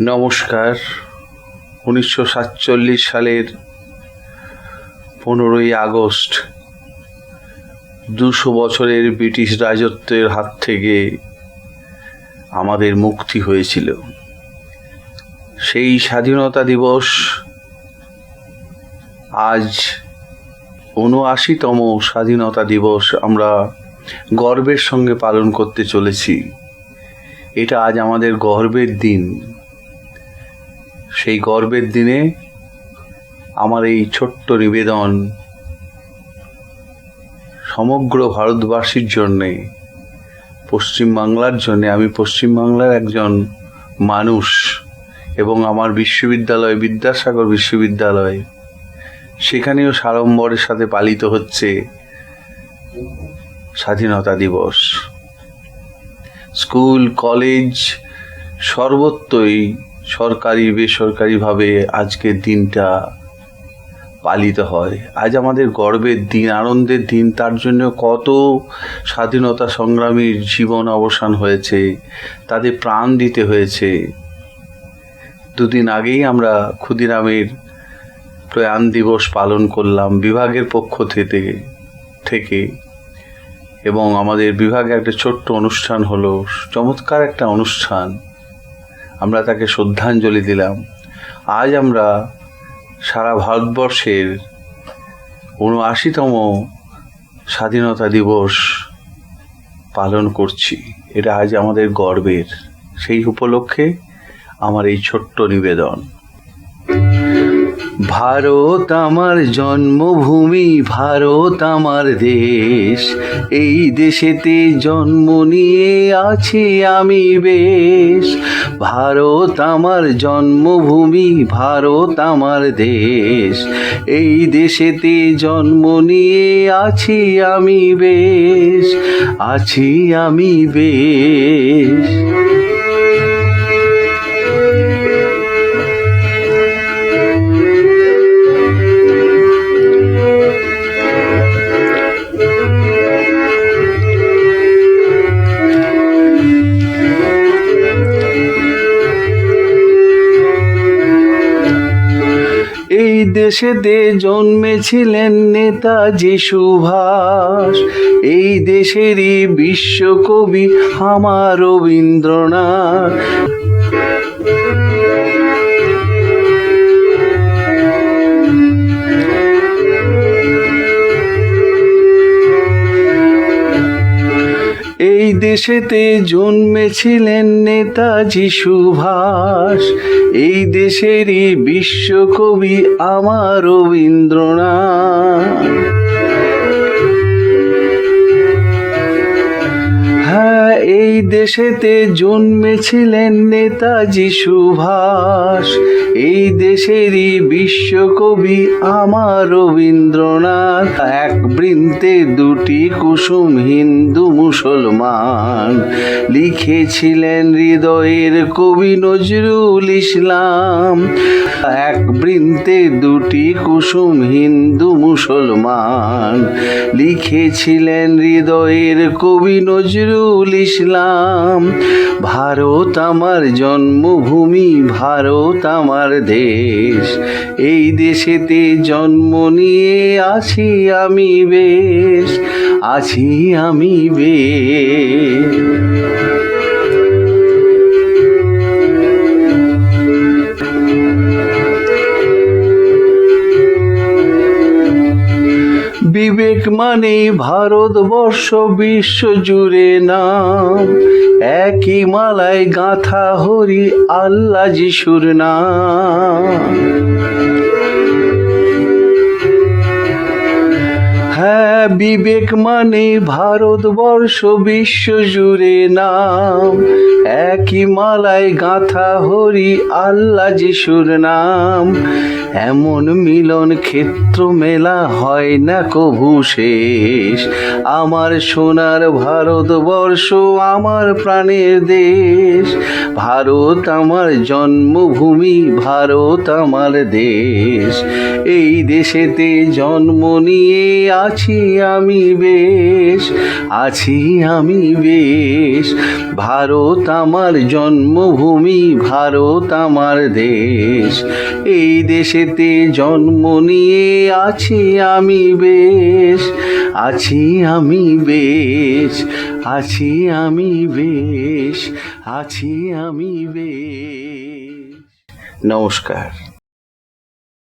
নমস্কার। উনিশশো সাতচল্লিশ সালের পনেরোই আগস্ট, দুশো বছরের ব্রিটিশ রাজত্বের হাত থেকে আমাদের মুক্তি হয়েছিল। সেই স্বাধীনতা দিবস আজ উনআশিতম স্বাধীনতা দিবস আমরা গর্বের সঙ্গে পালন করতে চলেছি। এটা আজ আমাদের গর্বের দিন। সেই গর্বের দিনে আমার এই ছোট্ট নিবেদন সমগ্র ভারতবাসীর জন্যে পশ্চিমবাংলার জন্যে, আমি পশ্চিমবাংলার একজন মানুষ এবং আমার বিশ্ববিদ্যালয় বিদ্যাসাগর বিশ্ববিদ্যালয়, সেখানেও সাড়ম্বরের সাথে পালিত হচ্ছে স্বাধীনতা দিবস। স্কুল, কলেজ সর্বত্রই সরকারি, বেসরকারিভাবে আজকের দিনটা পালিত হয়। আজ আমাদের গর্বের দিন, আনন্দের দিন, তার জন্য কত স্বাধীনতা সংগ্রামীর জীবন অবসান হয়েছে, তাদের প্রাণ দিতে হয়েছে। দুদিন আগেই আমরা ক্ষুদিরামের প্রয়াণ দিবস পালন করলাম বিভাগের পক্ষ থেকে থেকে, এবং আমাদের বিভাগে একটা ছোট্ট অনুষ্ঠান হলো, চমৎকার একটা অনুষ্ঠান। আমরা তাকে শ্রদ্ধাঞ্জলি দিলাম। আজ আমরা সারা ভারতবর্ষের উনআশিতম স্বাধীনতা দিবস পালন করছি। এটা আজ আমাদের গর্বের। সেই উপলক্ষে আমার এই ছোট্ট নিবেদন। ভারত আমার জন্মভূমি, ভারত আমার দেশ। এই দেশেতে জন্ম নিয়ে আছি আমি বেশ। ভারত আমার জন্মভূমি, ভারত আমার দেশ। এই দেশেতে জন্ম নিয়ে আছি আমি বেশ, আছি আমি বেশ। দেশেতে জন্মেছিলেন নেতাজি সুভাষ। এই দেশেরই বিশ্বকবি আমার রবীন্দ্রনাথ। দেশেতে জন্মেছিলেন নেতাজি সুভাষ। এই দেশেরই বিশ্বকবি আমার রবীন্দ্রনাথ। দেশেতে জন্মেছিলেন নেতাজি সুভাষ। এই দেশেরই বিশ্বকবি আমার রবীন্দ্রনাথ। এক বৃন্তে দুটি কুসুম হিন্দু মুসলমান। লিখেছিলেন হৃদয়ের কবি নজরুল ইসলাম। এক বৃন্তে দুটি কুসুম হিন্দু মুসলমান। লিখেছিলেন হৃদয়ের কবি নজরুল ইসলাম। ভারত আমার জন্মভূমি, ভারত আমার দেশ। এই দেশেতে জন্ম নিয়ে আছি আমি বেশ, আছি আমি বেশ। মানে ভারতবর্ষ বিশ্ব জুড়ে নাম একই মালায় গাঁথা হরি আল্লাহ যিশুর নাম। বিবেক মানে ভারতবর্ষ বিশ্ব জুড়ে নাম। একই মালায় গাঁথা হরি আল্লাহ যিশুর নাম। এমন মিলন ক্ষেত্র মেলা হয় না কভু শেষ। আমার সোনার ভারতবর্ষ আমার প্রাণের দেশ। ভারত আমার জন্মভূমি, ভারত আমার দেশ। এই দেশেতে জন্ম নিয়ে আছি আমি বেশ, আছি আমি বেশ। ভারত আমার জন্মভূমি, ভারত আমার দেশ। এই দেশেতে জন্ম নিয়ে আছি আমি বেশ, আছি আমি বেশ, আছি আমি বেশ, আছি আমি বেশ। নমস্কার।